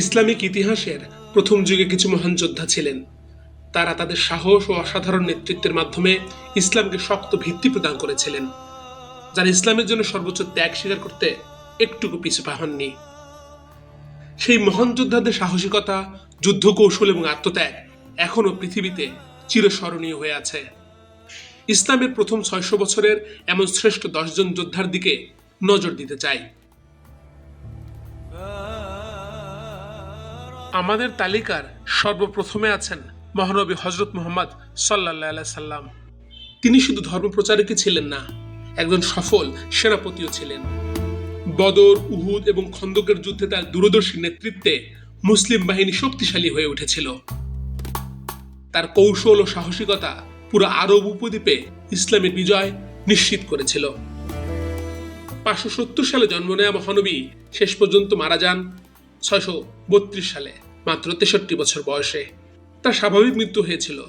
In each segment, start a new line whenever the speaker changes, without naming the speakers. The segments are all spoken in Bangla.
ইসলামিক ইতিহাসের প্রথম যুগে কিছু মহান যোদ্ধা ছিলেন। তারা তাদের সাহস ও অসাধারণ নেতৃত্বের মাধ্যমে ইসলামকে শক্ত ভিত্তি প্রদান করেছিলেন, যারা ইসলামের জন্য সর্বোচ্চ ত্যাগ স্বীকার করতে একটুকু পিছু পা হননি। সেই মহান যোদ্ধাদের সাহসিকতা যুদ্ধ কৌশল এবং আত্মত্যাগ এখনও পৃথিবীতে চিরস্মরণীয় হয়ে আছে। ইসলামের প্রথম ছয়শো বছরের এমন শ্রেষ্ঠ দশজন যোদ্ধার দিকে নজর দিতে চাই। আমাদের তালিকার সর্বপ্রথমে আছেন মহানবী হজরত মোহাম্মদ সাল্লাহ সাল্লাম। তিনি শুধু ধর্মপ্রচারকই ছিলেন না, একজন সফল সেনাপতিও ছিলেন। বদর, উহুদ এবং খন্দকের যুদ্ধে তার দূরদর্শী নেতৃত্বে মুসলিম বাহিনী শক্তিশালী হয়ে উঠেছিল। তার কৌশল ও সাহসিকতা পুরো আরব উপদ্বীপে ইসলামের বিজয় নিশ্চিত করেছিল। পাঁচশো সত্তর সালে জন্ম নেওয়া মহানবী শেষ পর্যন্ত মারা যান ছয়শো বত্রিশ সালে। মাত্র তেষট্টি বছর বয়সে। তার স্বাভাবিক মৃত্যু হয়েছিল।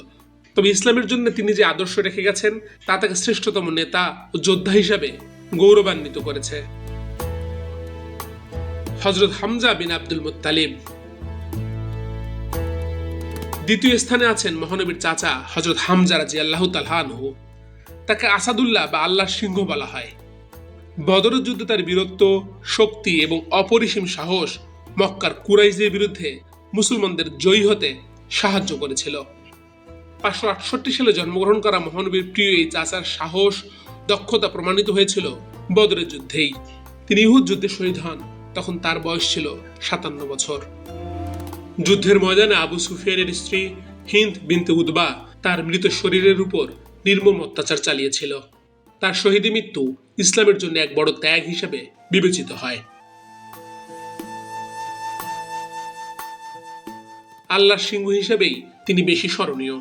তবে ইসলামের জন্য তিনি যে আদর্শ রেখে গেছেন, তা তাকে শ্রেষ্ঠতম নেতা ও যোদ্ধা হিসাবে গৌরবান্বিত করেছে। হজরত হামজা বিন আব্দুল মুত্তালিব। দ্বিতীয় স্থানে আছেন মহানবীর চাচা হজরত হামজা রাজি আল্লাহ তালহানহু তাকে আসাদুল্লাহ বা আল্লাহর সিংহ বলা হয়। বদরের যুদ্ধে তার বীরত্ব, শক্তি এবং অপরিসীম সাহস মক্কার কুরাইশদের বিরুদ্ধে মুসলমানদের জয়ী হতে সাহায্য করেছিল। পাঁচশো আটষট্টি সালে জন্মগ্রহণ করা মহানবীর প্রিয় এই চাচার সাহস, দক্ষতা প্রমাণিত হয়েছিল বদরের যুদ্ধেই। তিনি ইহুদ যুদ্ধে শহীদ হন, তখন তার বয়স ছিল সাতান্ন বছর। যুদ্ধের ময়দানে আবু সুফিয়ানের স্ত্রী হিন্দ বিনতে উদবা তার মৃত শরীরের উপর নির্মম অত্যাচার চালিয়েছিল। তার শহীদী মৃত্যু ইসলামের জন্য এক বড় ত্যাগ হিসেবে বিবেচিত হয়। আল্লাহর সিংহ হিসেবেই তিনি বেশি স্মরণীয়।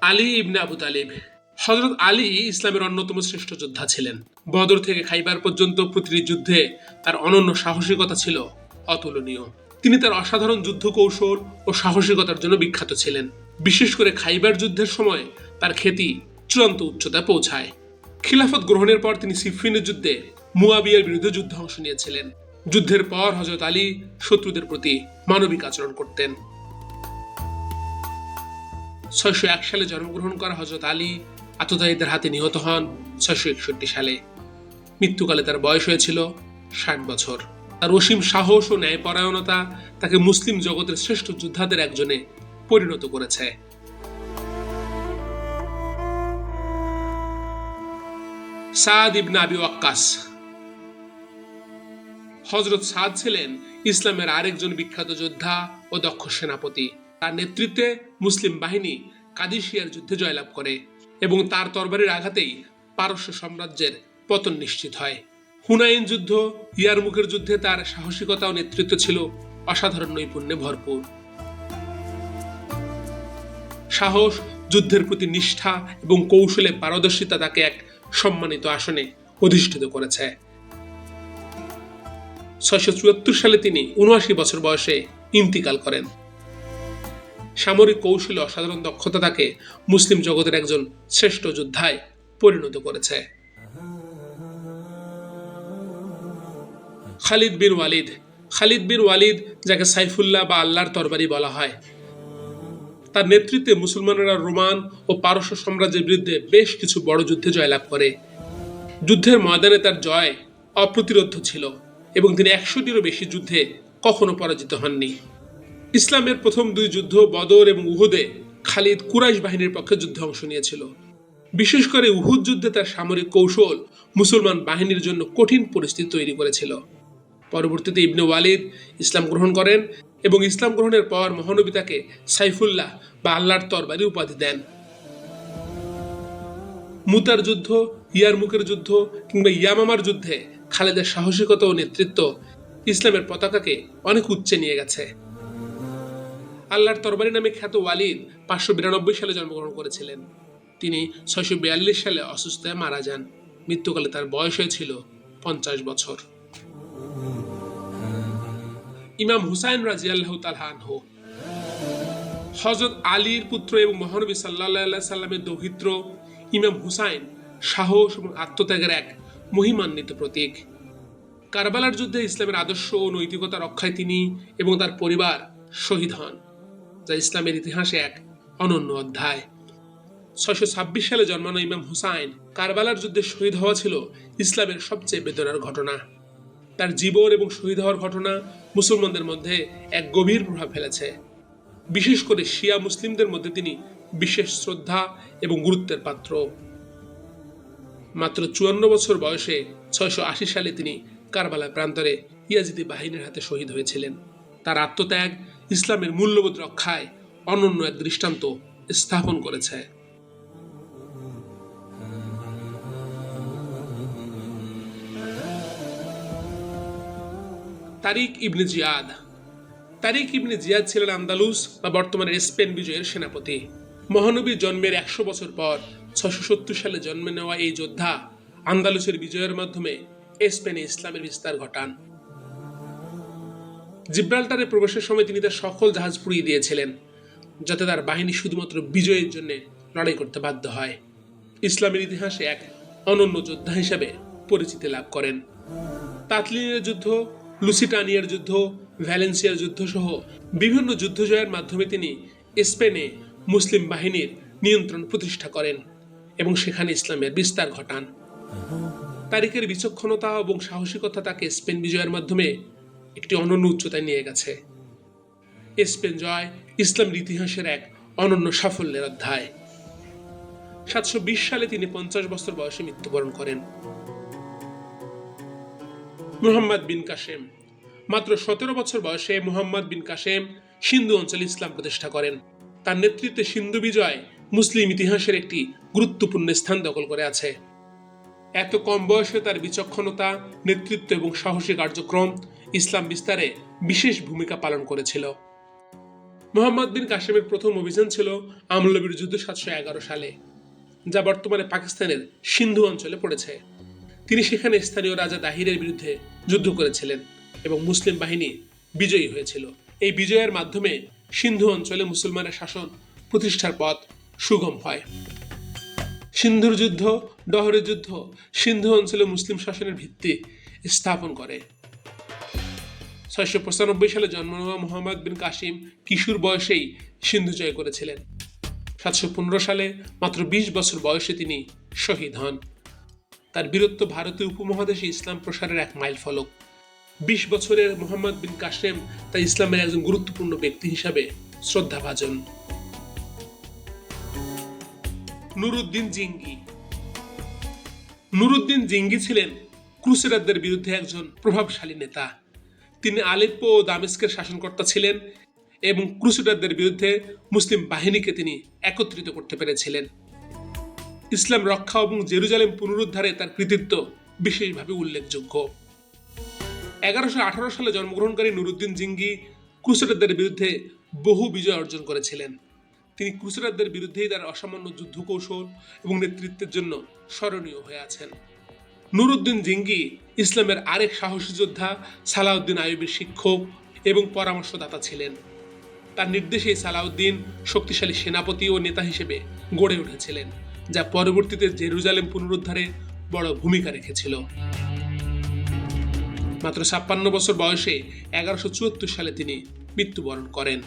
আলী ইবনে আবু তালিব হজরত আলী ইসলামের অন্যতম শ্রেষ্ঠ যোদ্ধা ছিলেন। বদর থেকে খাইবার পর্যন্ত প্রতিটি যুদ্ধে তার অনন্য সাহসিকতা ছিল অতুলনীয়। তিনি তার অসাধারণ যুদ্ধ কৌশল ও সাহসিকতার জন্য বিখ্যাত ছিলেন। বিশেষ করে খাইবার যুদ্ধের সময় তার খ্যাতি চূড়ান্ত উচ্চতায় পৌঁছায়। খিলাফত গ্রহণের পর তিনি সিফিনের যুদ্ধে মুয়াবিয়ার বিরুদ্ধে যুদ্ধে অংশ নিয়েছিলেন। যুদ্ধের পর হজরত আলী শত্রুদের প্রতি মানবিক আচরণ করতেন। ছয়শো এক সালে জন্মগ্রহণ করা হজরত আলী আততায়ীদের হাতে নিহত হন ছয়শো একষট্টি সালে। মৃত্যুকালে তার বয়স হয়েছিল ষাট বছর। তার অসীম সাহস ও ন্যায়পরায়ণতা তাকে মুসলিম জগতের শ্রেষ্ঠ যোদ্ধাদের একজনে পরিণত করেছে। সাদ ইবনে আবি ওয়াক্কাস হজরত সাদ ছিলেন ইসলামের আরেকজন বিখ্যাত যোদ্ধা ও দক্ষ সেনাপতি। তার নেতৃত্বে মুসলিম বাহিনী কাদিসিয়ার যুদ্ধে জয়লাভ করে এবং তার তরবারির আঘাতেই পারস্য সাম্রাজ্যের পতন নিশ্চিত হয়। হুনাইন যুদ্ধ ইয়ারমুখের যুদ্ধে তার সাহসিকতা ও নেতৃত্ব ছিল অসাধারণ নৈপুণ্যে ভরপুর। সাহস, যুদ্ধের প্রতি নিষ্ঠা এবং কৌশলে পারদর্শিতা তাকে এক সম্মানিত আসনে অধিষ্ঠিত করেছে। ছয়শো চুয়াত্তর সালে তিনি উনআশি বছর বয়সে ইন্তিকাল করেন। সামরিক কৌশলে অসাধারণ দক্ষতা তাকে মুসলিম জগতের একজন শ্রেষ্ঠ যোদ্ধায় পরিণত করেছে। খালিদ বিন ওয়ালিদ। খালিদ বিন ওয়ালিদ, যাকে সাইফুল্লাহ বা আল্লাহর তরবারি বলা হয়, তার নেতৃত্বে মুসলমানেরা রোমান ও পারস্য সাম্রাজ্যের বিরুদ্ধে বেশ কিছু বড় যুদ্ধে জয়লাভ করে। যুদ্ধের ময়দানে তার জয় অপ্রতিরোধ ছিল। এবং তিনি একশোটিরও বেশি যুদ্ধে কখনো পরাজিত হননি। ইসলামের প্রথম দুই যুদ্ধ বদর এবং উহুদে খালিদ কুরাইশ বাহিনীর পক্ষে যুদ্ধে অংশ নিয়েছিল। বিশেষ করে উহুদ যুদ্ধে তার সামরিক কৌশল মুসলমান বাহিনীর জন্য কঠিন পরিস্থিতি তৈরি করেছিল। পরবর্তীতে ইবনে ওয়ালিদ ইসলাম গ্রহণ করেন এবং ইসলাম গ্রহণের পর মহানবী তাকে সাইফুল্লাহ বা আল্লাহর তরবারি উপাধি দেন। মুতার যুদ্ধ, ইয়ারমুকের যুদ্ধ কিংবা ইয়ামামার যুদ্ধে খালেদের সাহসিকতা ও নেতৃত্ব ইসলামের পতাকাকে অনেক উচ্চে নিয়ে গেছে। আল্লাহর তরবারি নামে খ্যাত ওয়ালিদ পাঁচশো বিরানব্বই সালে জন্মগ্রহণ করেছিলেন। তিনি ছয়শো বিয়াল্লিশ সালে অসুস্থ মারা যান। মৃত্যুকালে তার বয়স হয়েছিল পঞ্চাশ বছর। ইমাম হুসাইন রাজি আল্লাহ তালহানহ হজরত আলীর পুত্র এবং মহানবী সাল্লাহ সাল্লামের দৌহিত্র ইমাম হুসাইন সাহস এবং আত্মত্যাগের এক মহিমান্বিত প্রতীক। কারবালার যুদ্ধে ইসলামের আদর্শ ও নৈতিকতা রক্ষায় তিনি এবং তার পরিবার শহীদ হন, যা ইসলামের ইতিহাসে এক অনন্য অধ্যায়। ছয়শো ছাব্বিশ সালে জন্মানো ইমাম হুসাইন কারবালার যুদ্ধে শহীদ হওয়া ছিল ইসলামের সবচেয়ে বেদনার ঘটনা। তার জীবন এবং শহীদ হওয়ার ঘটনা মুসলমানদের মধ্যে এক গভীর প্রভাব ফেলেছে। বিশেষ করে শিয়া মুসলিমদের মধ্যে তিনি বিশেষ শ্রদ্ধা এবং গুরুত্বের পাত্র। মাত্র চুয়ান্ন বছর বয়সে ছয়শো আশি সালে তিনি কারবালা প্রান্তরে ইয়াজিদি বাহিনীর হাতে শহীদ হয়েছিলেন। তার আত্মত্যাগ ইসলামের মূল্যবোধ রক্ষায় অনন্য এক দৃষ্টান্ত স্থাপন করেছে। তারিক ইবনে জিয়াদ। তারিক ইবনে জিয়াদ ছিলেন আন্দালুস বা বর্তমানে স্পেন বিজয়ের সেনাপতি। মহানবীর জন্মের একশো বছর পর ছশো সত্তর সালে জন্মে নেওয়া এই যোদ্ধা আন্দালুসের বিজয়ের মাধ্যমে স্পেনে ইসলামের বিস্তার ঘটান। জিব্রাল্টারে প্রবেশের সময় তিনি তার সকল জাহাজ পুড়িয়ে দিয়েছিলেন, যাতে তার বাহিনী শুধুমাত্র বিজয়ের জন্য লড়াই করতে বাধ্য হয়। ইসলামের ইতিহাসে এক অনন্য যোদ্ধা হিসেবে পরিচিতি লাভ করেন। তাতলিনের যুদ্ধ, লুসিটানিয়ার যুদ্ধ, ভ্যালেন্সিয়ার যুদ্ধ সহ বিভিন্ন যুদ্ধ জয়ের মাধ্যমে তিনি স্পেনে মুসলিম বাহিনীর নিয়ন্ত্রণ প্রতিষ্ঠা করেন। এবং সেখানে ইসলামের বিস্তার ঘটান। তারিখের বিচক্ষণতা এবং সাহসিকতা তাকে স্পেন বিজয়ের মাধ্যমে একটি অনন্য উচ্চতায় নিয়ে গেছে। স্পেন জয় ইসলামের ইতিহাসের এক অনন্য সাফল্যের অধ্যায়। সাতশো বিশ সালে তিনি পঞ্চাশ বছর বয়সে মৃত্যুবরণ করেন। মুহাম্মদ বিন কাসেম। মাত্র সতেরো বছর বয়সে মুহাম্মদ বিন কাসেম সিন্ধু অঞ্চলে ইসলাম প্রতিষ্ঠা করেন। তার নেতৃত্বে সিন্ধু বিজয় মুসলিম ইতিহাসের একটি গুরুত্বপূর্ণ স্থান দখল করে আছে। এত কম বয়সে তার বিচক্ষণতা, নেতৃত্ব এবং সাহসী কার্যক্রম ইসলাম বিস্তারে বিশেষ ভূমিকা পালন করেছিল। মোহাম্মদ বিন কাসেমের প্রথম অভিযান ছিল আমলবির যুদ্ধ সাতশো এগারো সালে, যা বর্তমানে পাকিস্তানের সিন্ধু অঞ্চলে পড়েছে। তিনি সেখানে স্থানীয় রাজা দাহিরের বিরুদ্ধে যুদ্ধ করেছিলেন এবং মুসলিম বাহিনী বিজয়ী হয়েছিল। এই বিজয়ের মাধ্যমে সিন্ধু অঞ্চলে মুসলমানের শাসন প্রতিষ্ঠার পথ সুগম হয়। সিন্ধুর যুদ্ধ, ডহরের যুদ্ধ, সিন্ধু অঞ্চলে মুসলিম শাসনের ভিত্তি স্থাপন করে। ছয়শো পঁচানব্বই সালে জন্ম নেওয়া মোহাম্মদ বিন কাসিম কিশোর বয়সেই সিন্ধু জয় করেছিলেন। সাতশো পনেরো সালে মাত্র বিশ বছর বয়সে তিনি শহীদ হন। তার বীরত্ব ভারতীয় উপমহাদেশে ইসলাম প্রসারের এক মাইল ফলক। বিশ বছরের মোহাম্মদ বিন কাসেম তা ইসলামের একজন গুরুত্বপূর্ণ ব্যক্তি হিসাবে শ্রদ্ধাভাজন। নুরুদ্দিন জিঙ্গি। নুরুদ্দিন জিঙ্গি ছিলেন ক্রুসেডারদের বিরুদ্ধে একজন প্রভাবশালী নেতা। তিনি আলেপ্পো ও দামেস্কের শাসনকর্তা ছিলেন এবং ক্রুসেডারদের বিরুদ্ধে মুসলিম বাহিনীকে তিনি একত্রিত করতে পেরেছিলেন। ইসলাম রক্ষা এবং জেরুজালেম পুনরুদ্ধারে তার কৃতিত্ব বিশেষভাবে উল্লেখযোগ্য। এগারোশো আঠারো সালে জন্মগ্রহণকারী নুরুদ্দিন জিঙ্গি ক্রুসেডারদের বিরুদ্ধে বহু বিজয় অর্জন করেছিলেন। তিনি ক্রুসেডারদের বিরুদ্ধেই তার অসামান্য যুদ্ধ কৌশল এবং নেতৃত্বের জন্য স্মরণীয় হয়ে আছেন। নুরুদ্দিন জিঙ্গি, ইসলামের আরেক সাহসী যোদ্ধা, সালাউদ্দিন আইবির শিক্ষক এবং পরামর্শদাতা ছিলেন। তার নির্দেশে সালাউদ্দিন শক্তিশালী সেনাপতি ও নেতা হিসেবে গড়ে উঠেছিলেন, যা পরবর্তীতে জেরুজালেম পুনরুদ্ধারে বড় ভূমিকা রেখেছিল। মাত্র ছাপ্পান্ন বছর বয়সে এগারোশো চুয়াত্তর সালে তিনি মৃত্যুবরণ করেন।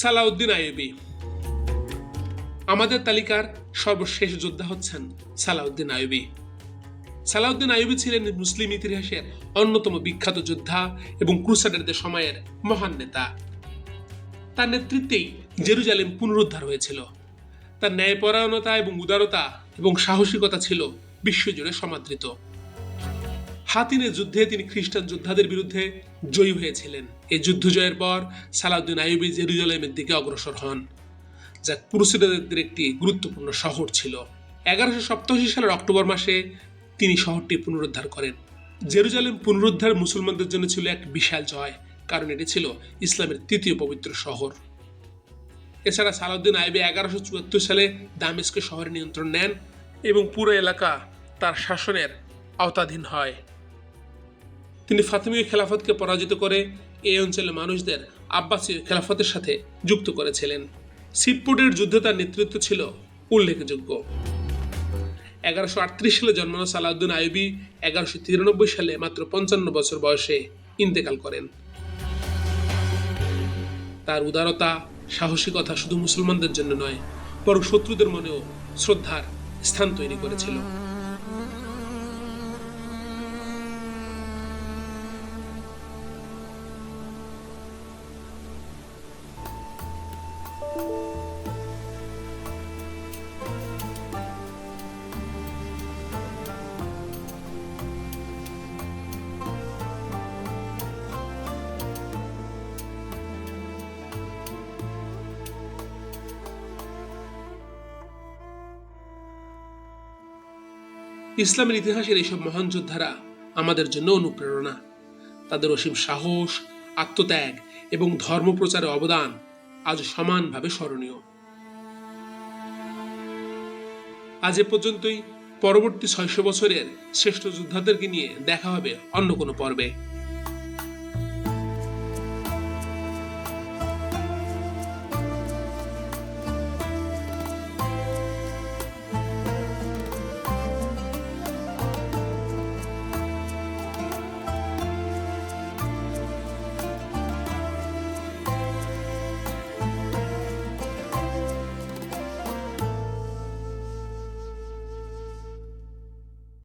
সালাউদ্দিন আইবি আমাদের তালিকার সর্বশেষ যোদ্ধা হচ্ছেন সালাউদ্দিন আইবি সালাউদ্দিন আইবি ছিলেন মুসলিম ইতিহাসের অন্যতম বিখ্যাত যোদ্ধা এবং ক্রুসাডারদের সময়ের মহান নেতা। তার নেতৃত্বেই জেরুজালেম পুনরুদ্ধার হয়েছিল। তার ন্যায়পরায়ণতা এবং উদারতা এবং সাহসিকতা ছিল বিশ্বজুড়ে সমাদৃত। হাতিনের যুদ্ধে তিনি খ্রিস্টান যোদ্ধাদের বিরুদ্ধে জয়ী হয়েছিলেন। এই যুদ্ধ জয়ের পর সালাউদ্দিন আইবি জেরুজালেমের দিকে অগ্রসর হন, যা ক্রুসেডারদের একটি গুরুত্বপূর্ণ শহর ছিল। এগারোশো সপ্তাশি সালের অক্টোবর মাসে তিনি শহরটি পুনরুদ্ধার করেন। জেরুজালেম পুনরুদ্ধার মুসলমানদের জন্য ছিল এক বিশাল জয়, কারণ এটি ছিল ইসলামের তৃতীয় পবিত্র শহর। এছাড়া সালাউদ্দিন আইবে এগারোশো চুয়াত্তর সালে দামেস্কে শহরে নিয়ন্ত্রণ নেন এবং পুরো এলাকা তার শাসনের আওতাধীন হয়। তিনি ফাতিমীয় খেলাফতকে পরাজিত করে এই অঞ্চলের মানুষদের আব্বাসীয় খেলাফতের সাথে যুক্ত করেছিলেন। সিটপুটের যুদ্ধে তার নেতৃত্ব ছিল উল্লেখযোগ্য। এগারোশো আটত্রিশ সালে জন্মানো সালাউদ্দিন আইবি এগারোশো তিরানব্বই সালে মাত্র পঞ্চান্ন বছর বয়সে ইন্তেকাল করেন। তার উদারতা, সাহসিকতা শুধু মুসলমানদের জন্য নয়, বরং শত্রুদের মনেও শ্রদ্ধার স্থান তৈরি করেছিল। ইসলামের ইতিহাসের এইসব মহান যোদ্ধারা আমাদের জন্য অনুপ্রেরণা। তাদের অসীম সাহস, আত্মত্যাগ এবং ধর্মপ্রচারে অবদান আজ সমানভাবে স্মরণীয়। আজ এ পর্যন্তই। পরবর্তী ছয়শো বছরের শ্রেষ্ঠ যোদ্ধাদেরকে নিয়ে দেখা হবে অন্য কোনো পর্বে।